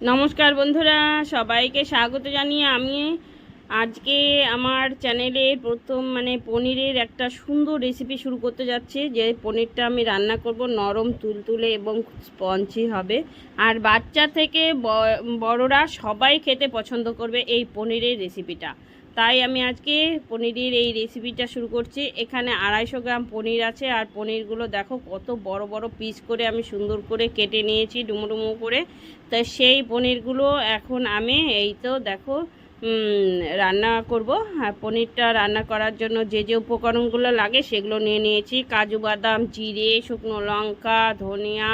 নমস্কার বন্ধুরা, সবাইকে স্বাগত জানিয়ে আমি আজকে আমার চ্যানেলে প্রথম মানে পনিরের একটা সুন্দর রেসিপি শুরু করতে যাচ্ছি। যে পনিরটা আমি রান্না করব নরম তুলতুলে এবং স্পঞ্জি হবে। আর বাচ্চা থেকে বড়রা সবাই খেতে পছন্দ করবে এই পনিরের রেসিপিটা তাই আমি আজকে পনিরের এই রেসিপিটা শুরু করছি। এখানে আড়াইশো গ্রাম পনির আছে আর পনিরগুলো দেখো কত বড় বড় পিস করে আমি সুন্দর করে কেটে নিয়েছি ডুমো করে। তা সেই পনিরগুলো এখন আমি এই তো দেখো রান্না করব। আর পনিরটা রান্না করার জন্য যে যে উপকরণগুলো লাগে সেগুলো নিয়ে নিয়েছি। কাজু বাদাম, জিরে, শুকনো লঙ্কা, ধনিয়া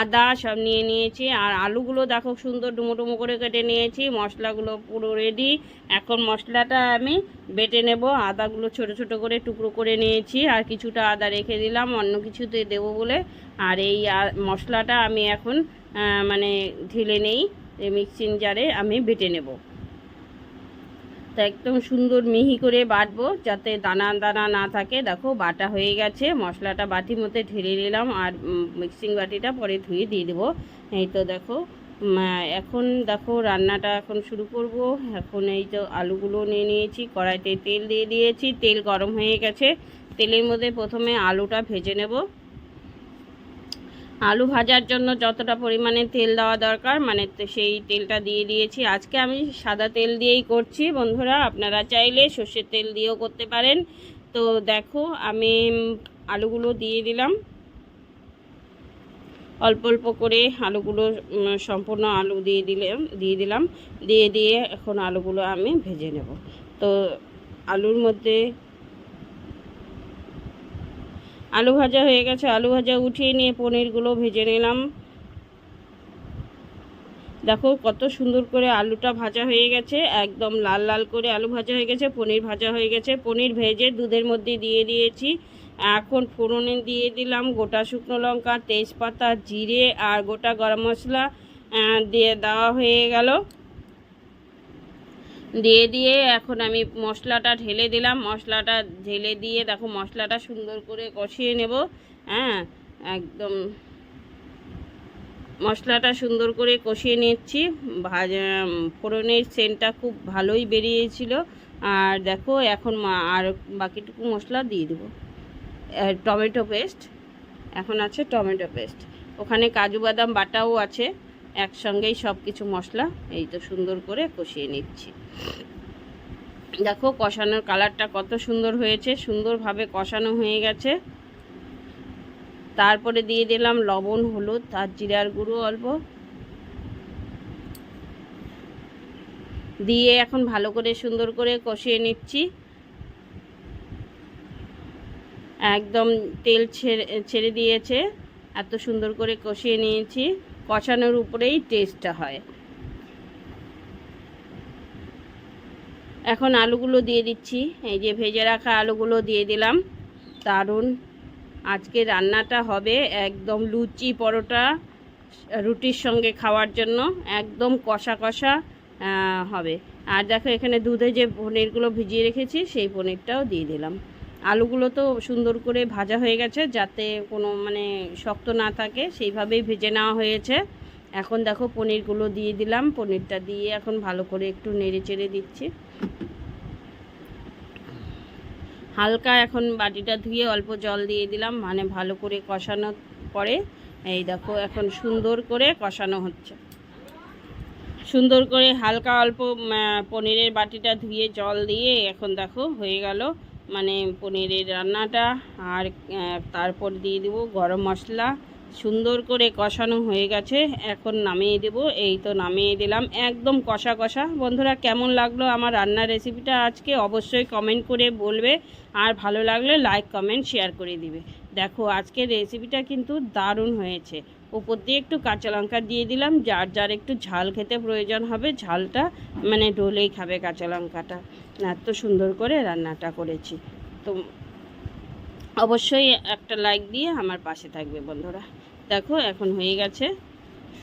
আদা সব নিয়ে নিয়েছি। আর আলুগুলো দেখো সুন্দর ডুমো ডুমো করে কেটে নিয়েছি। মশলাগুলো পুরো রেডি এখন মশলাটা আমি বেটে নেব। আদাগুলো ছোট ছোট করে টুকরো করে নিয়েছি। আর কিছুটা আদা রেখে দিলাম। অন্য কিছুতে দেবো বলে। আর এই মশলাটা আমি এখন মানে ঢেলে নেই। মিক্সিং জারে আমি বেটে নেব। তো একদম সুন্দর মিহি করে বাটবো যাতে দানা দানা না থাকে। দেখো, বাটা হয়ে গেছে। মশলাটা বাটির মধ্যে ঢেলে নিলাম আর মিক্সিং বাটিটা পরে ধুয়ে দিয়ে দেবো। এই তো দেখো এখন দেখো রান্নাটা এখন শুরু করব। এখন এই তো আলুগুলো নিয়ে নিয়েছি, কড়াইতে তেল দিয়ে দিয়েছি। তেল গরম হয়ে গেছে। তেলের মধ্যে প্রথমে আলুটা ভেজে নেব। আলু ভাজার জন্য যতটা পরিমাণে তেল দেওয়া দরকার মানে সেই তেলটা দিয়ে দিয়েছি। আজকে আমি সাদা তেল দিয়েই করছি। বন্ধুরা, আপনারা চাইলে সর্ষের তেল দিয়েও করতে পারেন। তো দেখো, আমি আলুগুলো দিয়ে দিলাম। অল্প অল্প করে আলুগুলো সম্পূর্ণ আলু দিয়ে দিলাম দিয়ে দিলাম। দিয়ে দিয়ে এখন আলুগুলো আমি ভেজে নেব। তো আলুর মধ্যে আলু ভাজা হয়ে গেছে, আলু ভাজা উঠিয়ে নিয়ে পনিরগুলো ভেজে নিলাম। দেখো কত সুন্দর করে আলুটা ভাজা হয়ে গেছে, একদম লাল লাল করে আলু ভাজা হয়ে গেছে, পনির ভাজা হয়ে গেছে। পনির ভেজে দুধের মধ্যে দিয়ে দিয়েছি। এখন ফোড়নে দিয়ে দিলাম গোটা শুকনো লঙ্কা, তেজপাতা, জিরে আর গোটা গরম মশলা দিয়ে দেওয়া হয়ে গেল। দিয়ে দিয়ে এখন আমি মশলাটা ঢেলে দিলাম। মশলাটা ঢেলে দিয়ে দেখো মশলাটা সুন্দর করে কষিয়ে নেব। হ্যাঁ একদম মশলাটা সুন্দর করে কষিয়ে নিচ্ছি। ভাজা ফোড়নের সেন্টটা খুব ভালোই বেরিয়েছিল। আর দেখো এখন আর বাকিটুকু মশলা দিয়ে দেবো। টমেটো পেস্ট, এখন আছে টমেটো পেস্ট। ওখানে কাজু বাদাম বাটাও আছে। একসঙ্গেই সব কিছু মশলা এই তো সুন্দর করে কষিয়ে নিচ্ছি। দেখো কষানোর কালারটা কত সুন্দর হয়েছে, সুন্দরভাবে কষানো হয়ে গেছে। তারপরে দিয়ে দিলাম লবণ, হলুদ, আর জিরার গুঁড়ো অল্প। দিয়ে এখন ভালো করে সুন্দর করে কষিয়ে নিচ্ছি। একদম তেল ছেড়ে ছেড়ে দিয়েছে, এত সুন্দর করে কষিয়ে নিয়েছি। কষানোর উপরেই টেস্টটা হয়। এখন আলুগুলো দিয়ে দিচ্ছি। এই যে ভেজে রাখা আলুগুলো দিয়ে দিলাম। দারুণ। আজকে রান্নাটা হবে একদম লুচি পরোটা রুটির সঙ্গে খাওয়ার জন্য একদম কষা কষা হবে। আর দেখো এখানে দুধে যে পনিরগুলো ভিজিয়ে রেখেছি, সেই পনিরটাও দিয়ে দিলাম। আলুগুলো তো সুন্দর করে ভাজা হয়ে গেছে, যাতে কোনো মানে শক্ত না থাকে, সেইভাবেই ভেজে নেওয়া হয়েছে। এখন দেখো পনিরগুলো দিয়ে দিলাম, পনিরটা দিয়ে এখন ভালো করে একটু নেড়ে চেড়ে দিচ্ছি। হালকা এখন বাটিটা ধুয়ে অল্প জল দিয়ে দিলাম মানে ভালো করে কষানোর পরে, এই দেখো এখন সুন্দর করে কষানো হচ্ছে। সুন্দর করে হালকা অল্প পনিরের বাটিটা ধুয়ে জল দিয়ে এখন দেখো হয়ে গেল। মানে পনিরের রান্নাটা আর তারপর দিয়ে দেবো গরম মশলা। সুন্দর করে কষানো হয়ে গেছে, এখন নামিয়ে দেবো। এই তো নামিয়ে দিলাম, একদম কষা কষা। বন্ধুরা, কেমন লাগল আমার রান্নার রেসিপিটা আজকে? অবশ্যই কমেন্ট করে বলবে, আর ভালো লাগলে লাইক কমেন্ট শেয়ার করে দিবে। দেখো, আজকের রেসিপিটা কিন্তু দারুণ হয়েছে। উপর দিয়ে একটু কাঁচা লঙ্কা দিয়ে দিলাম, যার যার একটু ঝাল খেতে প্রয়োজন হবে, ঝালটা মানে ঢোলেই খাবে কাঁচা লঙ্কাটা। এত সুন্দর করে রান্নাটা করেছি। তো অবশ্যই একটা লাইক দিয়ে আমার পাশে থাকবে বন্ধুরা। দেখো, এখন হয়ে গেছে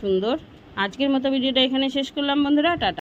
সুন্দর। আজকের মতো ভিডিওটা এখানে শেষ করলাম বন্ধুরা, টাটা।